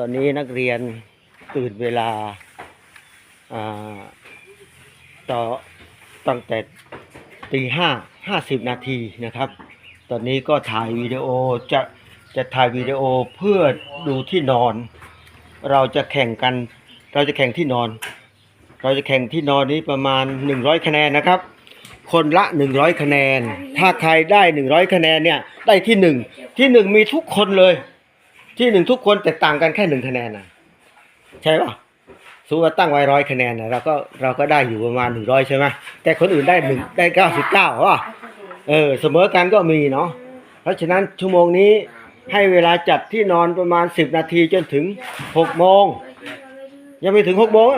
ตอนนี้นักเรียนตื่นเวลาต่อตั้งแต่ตีห้าห้าสิบนาทีนะครับ ตอนนี้ก็ถ่ายวิดีโอจะจะถ่ายวิดีโอเพื่อดูที่นอน เราจะแข่งกัน เราจะแข่งที่นอน เราจะแข่งที่นอนนี้ประมาณ 100 คะแนนนะครับ คนละ 100 คะแนน ถ้าใครได้ 100 คะแนนเนี่ยได้ที่หนึ่งที่หนึ่งมีทุกคนเลย ที่หนึ่งทุกคนแต่ต่างกันแค่หนึ่งคะแนนนะใช่ป่ะสมมติว่าตั้งไว้ร้อยคะแนนนะเราก็เราก็ได้อยู่ประมาณหนึ่งร้อยใช่ไหมแต่คนอื่นได้หนึ่งได้เก้าสิบเก้าป่ะเออเสมอกันก็มีเนาะเพราะฉะนั้นชั่วโมงนี้ให้เวลาจัดที่นอนประมาณสิบนาทีจนถึงหกโมงยังไม่ถึงหกโมง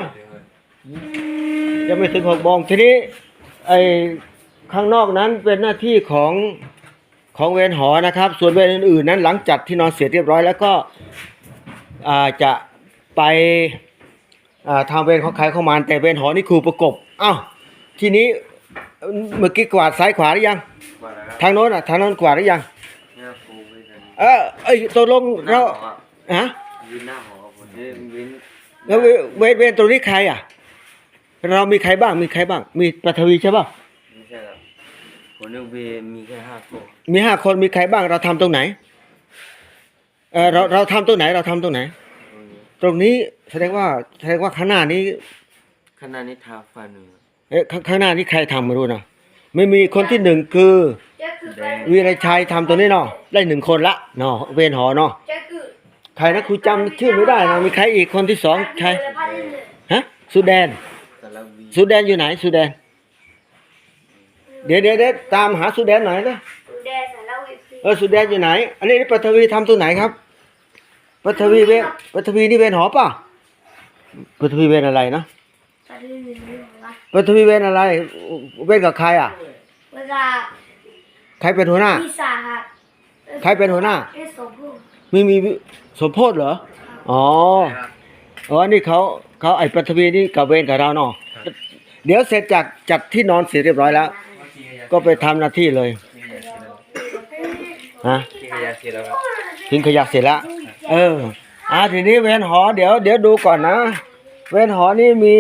ยังไม่ถึงหกโมงทีนี้ไอ้ข้างนอกนั้นเป็นหน้าที่ของ ของเวรหอนะครับ ส่วนเวรอื่นๆนั้นหลังจัดที่นอนเสร็จเรียบร้อย แล้วก็อ่าจะไปอ่าทำเวรของใครของมันแต่เวรหอนี่ครูประกบอ้าวทีนี้เมื่อกี้กวาดซ้ายขวาหรือยังว่าแล้วครับทางโน้นอะทางโน้นกวาดหรือยังเนี่ยครูไม่ทันเออเอ้ยตกลงเราฮะวินหน้าหอครับผมเนี่ยวินแล้วเวเวรเวรตรงนี้ใครอะ เรามีใครบ้างมีใครบ้าง มีปัทวีใช่ป่ะไม่ใช่ครับผมนึกเวมีแค่ห้าคน มีห้าคนมีใครบ้างเราทำตรงไหนเออเราเราทำตรงไหนเราทำตรงไหน ตรงนี้แสดงว่าแสดงว่าข้างหน้านี้ขณะนี้ทาฟันหนึ่งเอ๊ะข้างข้างหน้านี้ใครทำไม่รู้นะไม่มีคนที่หนึ่งคือแดงวีรชัยทำตัวนี้เนาะได้หนึ่งคนละเนาะเวนหอเนาะใครนะครูจำชื่อไม่ได้นะมีใครอีกคนที่สองใครฮะสุแดนสารวีสุแดนอยู่ไหนสุแดนเดี๋ยวเดี๋ยวเดี๋ยวตามหาสุแดนหน่อยนะ เออสุแดนอยู่ไหน อันนี้ปัทวีทำตัวไหนครับปัทวีเวนปัทวีนี่เวนหอป่ะปัทวีเวนอะไรนะปัทวีเวนอะไร เวนกับใครอะเวลาใครเป็นหัวหน้าพี่สาครับใครเป็นหัวหน้าเป็นสมผู้มีมีสมโพธเหรอ อ๋ออ๋อนี่เขาเขาไอ้ปัทวีนี่กับเวรกับเราเนาะเดี๋ยวเสร็จจากจัดที่นอนเสร็จเรียบร้อยแล้ว ก็ไปทำหน้าที่เลย ฮะที่ขยะเสร็จแล้วครับทิ้งขยะเสร็จแล้วเอออ่าทีนี้เวรหอ เดี๋ยวเดี๋ยวดูก่อนนะ เวรหอนี่มี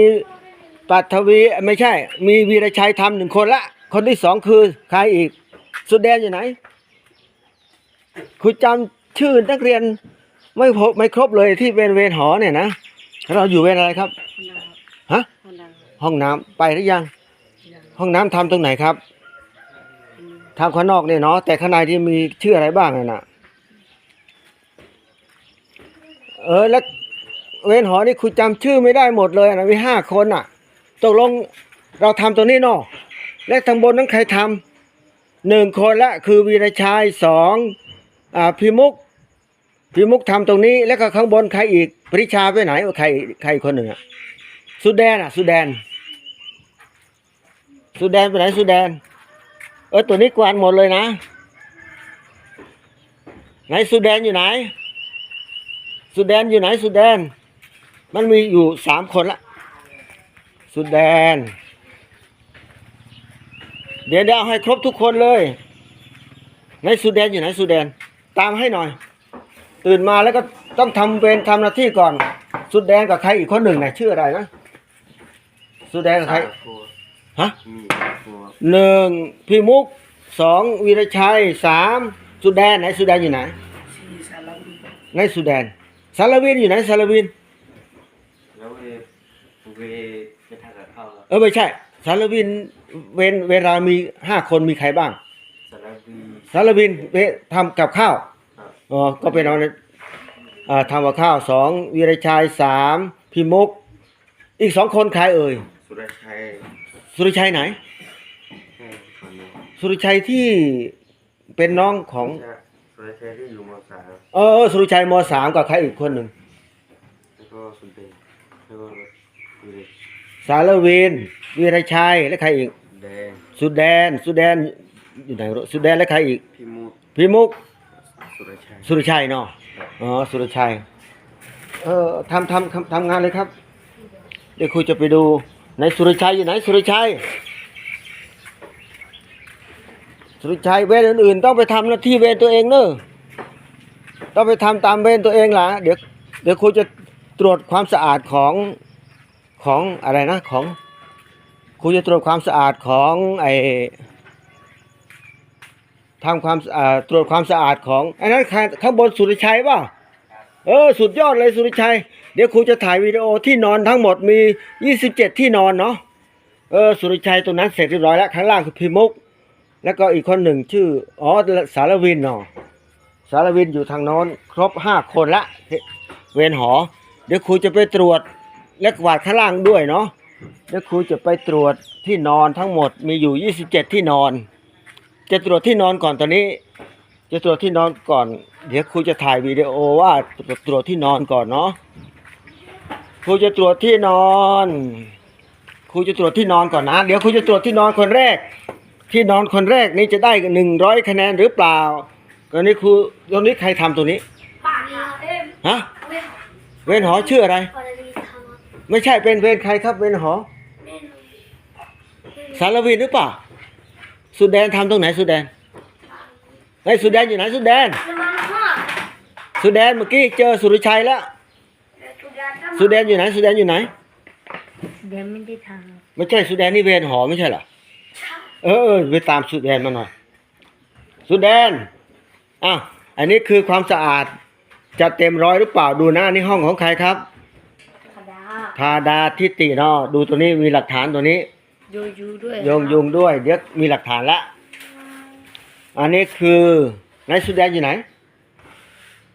ปัทวีไม่ใช่ มีวีรชัยทำหนึ่งคนละคนที่สองคือใครอีก สุดแดนอยู่ไหนคุณจำชื่อนักเรียนไม่พบไม่ครบเลยที่เป็นเวรหอเนี่ยนะเราอยู่เวรอะไรครับฮะห้องน้ำไปหรือยัง ห้องน้ำทำตรงไหนครับ ทำข้างนอกเนี่ยเนาะแต่ข้างในที่มีชื่ออะไรบ้างน่ะนะเออแล้วเวรหอนี่คุณจำชื่อไม่ได้หมดเลยนะมีห้าคนอะตกลงเราทำตัวนี้เนาะและทางบนนั้นใครทำหนึ่งคนละคือวีรชัยสองอ่าพิมุกพิมุกทำตรงนี้ แล้วก็ข้างบนใครอีกปริชาไปไหนใครใครอีกคนหนึ่งอะสุดแดนอะสุดแดนสุดแดนไปไหนสุดแดน เออตัวนี้กวาดหมดเลยนะ ไหนสุดแดนอยู่ไหน สุดแดนอยู่ไหนสุดแดน มันมีอยู่สามคนละ สุดแดน เดี๋ยวเดี๋ยวเอาให้ครบทุกคนเลยไหนสุดแดนอยู่ไหนสุดแดน ตามให้หน่อย ตื่นมาแล้วก็ต้องทำเป็นทำหน้าที่ก่อน สุดแดนกับใครอีกคนหนึ่งไหนะชื่ออะไรนะ สุดแดนกับใคร ฮะมีครูหนึ่งพี่มุกสองวีรชัยสามสุดแดนไหนสุดแดนอยู่ไหนไหนสุดแดนสารวินอยู่ไหนสารวินแล้วเวเวไปทานกับข้าวครับเออไม่ใช่สารวินเวนเวลามีห้าคนมีใครบ้าง สารวีสารวินเวทำกับข้าวครับอ๋อก็เป็นเอาอ่าทำกับข้าวสองวีรชัยสามพี่มุก อีกสองคนใครเอ่ย สุรชัย สุริชัยไหนแค่คนนี้สุริชัยที่เป็นน้องของ ใช่สุรชัยที่อยู่มสามเออสุริชัยมสามกับใครอีกคนหนึ่งแล้วก็สุนเดชแล้วก็วีเดชสารวินวีรชัยและใครอีก แดงสุดแดน สุดแดนอยู่ไหนวะสุดแดนและใครอีกพี่มุกพี่มุก สุรชัย สุรชัยเนาะอ๋อ สุรชัย เออทำทำทำทำงานเลยครับ เดี๋ยวครูจะไปดู ไหนสุรชัยอยู่ไหนสุรชัย สุรชัยเวรอื่นๆ ต้องไปทำหน้าที่เวรตัวเองเนอะต้องไปทำตามเวรตัวเองล่ะเดี๋ยวเดี๋ยวครูจะตรวจความสะอาดของของอะไรนะของครูจะตรวจความสะอาดของไอทำความตรวจความสะอาดของอันนั้นข้างข้างบนสุริชัยป่ะเออสุดยอดเลยสุริชัย เดี๋ยวครูจะถ่ายวิดีโอที่นอนทั้งหมดมี 27 ที่นอนเนาะเออสุริชัยตรงนั้นเสร็จเรียบร้อยแล้วข้างล่างคือพิมุก แล้วก็อีกคนหนึ่งชื่ออ๋อสารวินเนาะสารวินอยู่ทางโน้นครบห้าคนละเวรหอ เดี๋ยวครูจะไปตรวจและกวาดข้างล่างด้วยเนาะเดี๋ยวครูจะไปตรวจที่นอนทั้งหมดมีอยู่ 27 ที่นอน จะตรวจที่นอนก่อนตอนนี้ จะตรวจที่นอนก่อน เดี๋ยวครูจะถ่ายวิดีโอว่าตรวจที่นอนก่อนเนาะ ครูจะตรวจที่นอนครูจะตรวจที่นอนก่อนนะ เดี๋ยวครูจะตรวจที่นอนคนแรก ที่นอนคนแรกนี้จะได้หนึ่งร้อยคะแนนหรือเปล่าตอนนี้ครูตอนนี้ใครทำตัวนี้ป่าเอ็มฮะเว้นเวรหอชื่ออะไรพอดีทำไม่ใช่เป็นเวรใครครับเวรหอเม่นสารวินหรือเปล่าสุดแดนทำตรงไหนสุดแดนไอ้ยสุดแดนอยู่ไหนสุดแดนน้ำมันมากสุดแดนเมื่อกี้เจอสุริชัยแล้ว สุดแดนอยู่ไหนสุดแดนอยู่ไหนเดี๋ยวไม่ได้ทไม่ใช่สุดแดนนี่เวรหอไม่ใช่เหรอเออเออไปตามสุดแดนมาหน่อยสุดแดนอะอันนี้คือความสะอาดจะเต็มร้อยหรือเปล่าดูนะอันนี่ห้องของใครครับำขดาธาดาทิติเนาะดูตัวนี้มีหลักฐานตัวนี้โยยูด้วยโยงยุงด้วยเดี๋ยวมีหลักฐานละอันนี้คือนายสุดแดนอยู่ไหน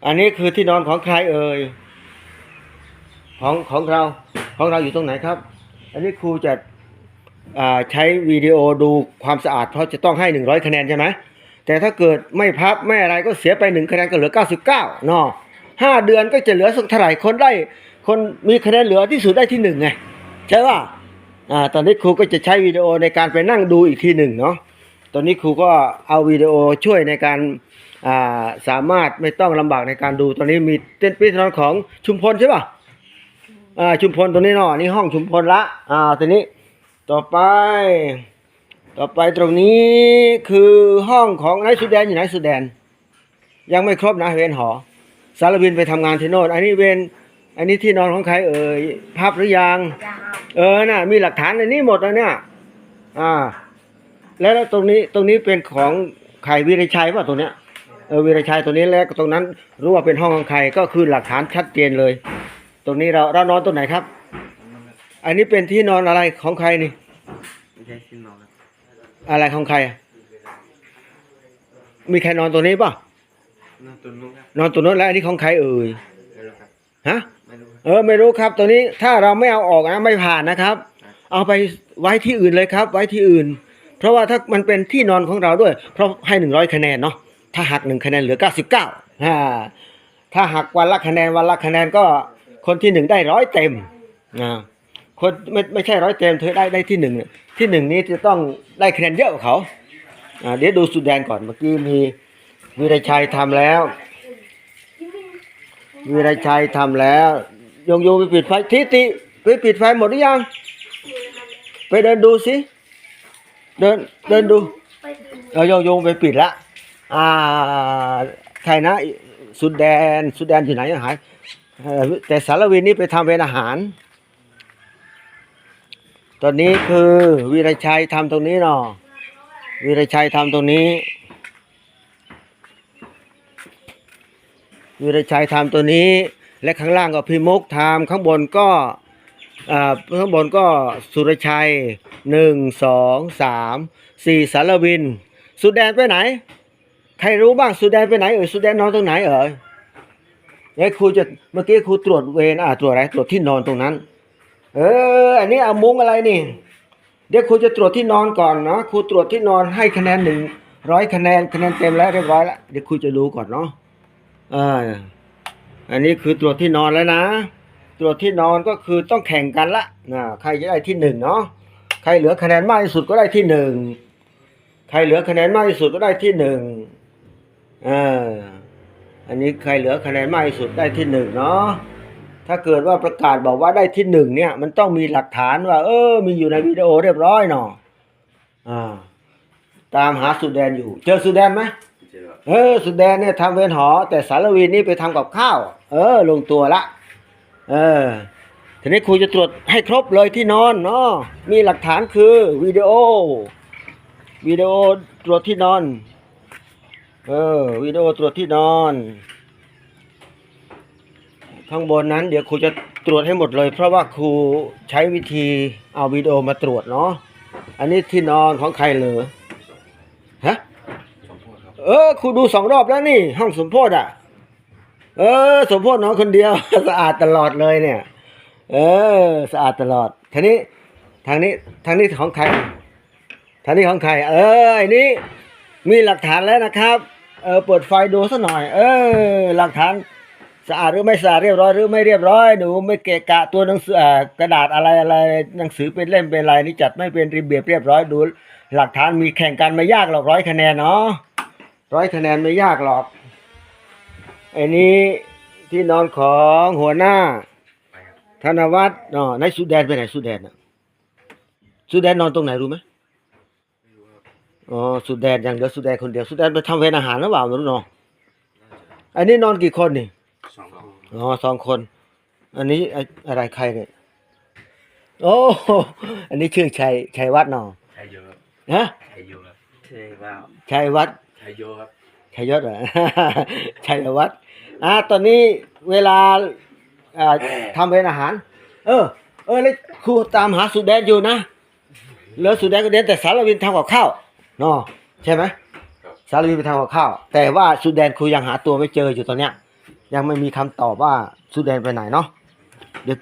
อันนี้คือที่นอนของใครเอ่ย ของของเราของเราอยู่ตรงไหนครับ อันนี้ครูจะใช้วิดีโอดูความสะอาด เพราะจะต้องให้หนึ่งร้อยคะแนนใช่ไหมแต่ถ้าเกิดไม่พับไม่อะไรก็เสียไปหนึ่งคะแนนก็เหลือเก้าสิบเก้าเนาะห้าเดือนก็จะเหลือสักเท่าไหร่คนได้ คนมีคะแนนเหลือที่สุดได้ที่หนึ่งไงใช่ป่ะอ่าตอนนี้ครูก็จะใช้วิดีโอในการไปนั่งดูอีกทีหนึ่งเนาะตอนนี้ครูก็เอาวิดีโอช่วยในการอ่าสามารถไม่ต้องลำบากในการดู ตอนนี้มีเต้นพิธีนของชุมพลใช่ป่ะ อ่าชุมพลตัวนี้เนาะนี่ห้องชุมพลละอ่าตอนนี้ ต่อไป ต่อไปตรงนี้คือห้องของนายสุดแดนอยู่ไหนสุดแดน ยังไม่ครบนะเวนหอ สารวินไปทำงานที่โน่นอันนี้เวนอันนี้ที่นอนของใครเอ่ยพับหรือยังดาเออน่ะมีหลักฐานในนี้หมดแล้วเนี่ย อ่า แล้วแล้วตรงนี้ตรงนี้เป็นของใครวีรชัยป่ะตรงเนี้ยเออวีรชัยตัวนี้แล้วก็ตรงนั้นรู้ว่าเป็นห้องของใครก็คือหลักฐานชัดเจนเลย ตรงนี้เราเรานอนตรงไหนครับ อันนี้เป็นที่นอนอะไรของใครนี่ ไม่ใช่ที่นอนครับอะไรของใครอะมีใครนอนตัวนี้ป่ะ นอนตัวนู้นครับนอนตัวนั้นแล้วอันนี้ของใครเอ่ย ไม่รู้ครับฮะ ไม่รู้ครับ เออไม่รู้ครับ ตัวนี้ถ้าเราไม่เอาออกนะไม่ผ่านนะครับ เอาไปไว้ที่อื่นเลยครับ ไว้ที่อื่น เพราะว่าถ้ามันเป็นที่นอนของเราด้วย เพราะให้หนึ่งร้อยคะแนนเนาะถ้าหักหนึ่งคะแนนเหลือเก้าสิบเก้าถ้าหักวันละคะแนนวันละคะแนนก็ คนที่หนึ่งได้ร้อยเต็มอ่าคนไม่ไม่ใช่ร้อยเต็มเธอได้ได้ที่หนึ่งที่หนึ่งนี้จะต้องได้คะแนนเยอะกว่าเขาเดี๋ยวดูสุดแดนก่อนเมื่อกี้มีวีรชัยทำแล้ววีรชัยทำแล้วยงโยงไปปิดไฟทิติไปปิดไฟหมดหรือยัง ไปเดินดูสิเดินเดินดูเออยงโยงไปปิดละอ่าใครนะสุดแดนสุดแดนที่ไหนหาย แต่สารวินนี่ไปทำเป็นอาหาร ตอนนี้คือวีรชัยทำตรงนี้เนาะวีรชัยทำตรงนี้วีรชัยทำตัวนี้ และข้างล่างก็พิมุกทำข้างบนก็ข้างบนก็สุรชัยหนึ่งสองสามสี่สารวิน สุดแดนไปไหน ใครรู้บ้างสุดแดนไปไหนเอ่ยสุดแดนนอนตรงไหนเอ่ย เอ้ยครูจะเมื่อกี้ครูตรวจเวรอ่าตรวจอะไรตรวจที่นอนตรงนั้น เออ อันนี้เอามุ้งอะไรนี่ เดี๋ยวครูจะตรวจที่นอนก่อนเนาะครูตรวจที่นอนให้คะแนนหนึ่งร้อยคะแนนคะแนนเต็มแล้วเรียบร้อยแล้วเดี๋ยวครูจะดูก่อนเนาะอ่าอันนี้คือตรวจที่นอนแล้วนะ ตรวจที่นอนก็คือต้องแข่งกันละนะใครจะได้ที่หนึ่งเนาะใครเหลือคะแนนมากที่สุดก็ได้ที่หนึ่งใครเหลือคะแนนมากที่สุดก็ได้ที่หนึ่งอ่า อันนี้ใครเหลือคะแนนมากที่สุดได้ที่หนึ่งเนาะถ้าเกิดว่าประกาศบอกว่าได้ที่หนึ่งเนี่ย มันต้องมีหลักฐานว่า เออ มีอยู่ในวิดีโอเรียบร้อยเนาะอ่าตามหาสุดแดนอยู่ เจอสุดแดนไหมเจอครับเออ สุดแดนเนี่ยทำเวรหอ แต่สารวินนี่ไปทำกับข้าว เออ ลงตัวละ เออทีนี้ครูจะตรวจให้ครบเลยที่นอนเนาะมีหลักฐานคือวิดีโอวิดีโอตรวจที่นอน เออวิดีโอตรวจที่นอน ข้างบนนั้นเดี๋ยวครูจะตรวจให้หมดเลย เพราะว่าครูใช้วิธีเอาวิดีโอมาตรวจเนาะอันนี้ที่นอนของใครเหรอฮะสมโพธิครับเออครูดูสองรอบแล้วนี่ ห้องสมโพธอะ เออ สมโพธนอนคนเดียว สะอาดตลอดเลยเนี่ย เออ สะอาดตลอดทีนี้ทางนี้ทางนี้ของใครทางนี้ของใคร เออไอ้นี้มีหลักฐานแล้วนะครับ เออเปิดไฟดูสัหน่อย เออ หลักฐานสะอาดหรือไม่สะอาดเรียบร้อยหรือไม่เรียบร้อยหนูไม่เกะกะตัวหนังสือกระดาษอะไรอะไรหนังสือเป็นเล่มเป็นลายนี่จัดไม่เป็นระเบียบเรียบร้อยดู หลักฐานมีแข่งกันไม่ยากหรอกร้อยคะแนนเนาะร้อยคะแนนไม่ยากหรอกไอ้นี้ที่นอนของหัวหน้า ธนวัฒน์เนาะในสุดแดนไปไหนสุดแดนน่ะสุดแดนนอนตรงไหนรู้ไหม อ๋อสุดแดนอย่างเดียวสุดแดนคนเดียวสุดแดนไปทำเวรอาหารหรือเปล่าไม่รู้เนาะน่าจะอันนี้นอนกี่คนนี่สองคนอ๋อสองคน อันนี้ไอ้อะไรใครเนี่ยโอ้อันนี้ชื่อชัยชัยวัฒน์เนาะชัยโยครับฮะชัยโยครับใช่ว่าชัยวัฒน์ชัยโยครับชัยยศเหรอชัยวัฒน์อ่าตอนนี้เวลาอ่าทำเป็นอาหาร เออ เออแล้วครูตามหาสุดแดนอยู่นะเหลือสุดแดนก็เด่นแต่สารวินทำกับข้าว เนาะใช่ไหมครับ สารวินไปทำกับข้าว แต่ว่าสุดแดนครูยังหาตัวไม่เจออยู่ตอนเนี้ย ยังไม่มีคำตอบว่าสุดแดนไปไหนเนาะเดี๋ยว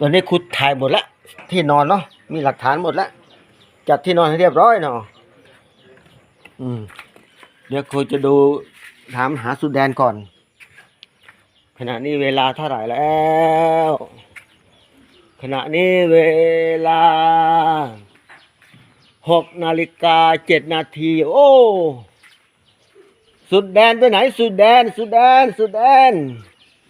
ตอนนี้ครูถ่ายหมดแล้วที่นอนเนาะมีหลักฐานหมดแล้วจัดที่นอนให้เรียบร้อยเนาะอืมเดี๋ยวครูจะดูถามหาสุดแดนก่อน ขณะนี้เวลาเท่าไหร่แล้ว ขณะนี้เวลา หกนาฬิกาเจ็ดนาที โอ้ สุดแดนไปไหน สุดแดน สุดแดน สุดแดน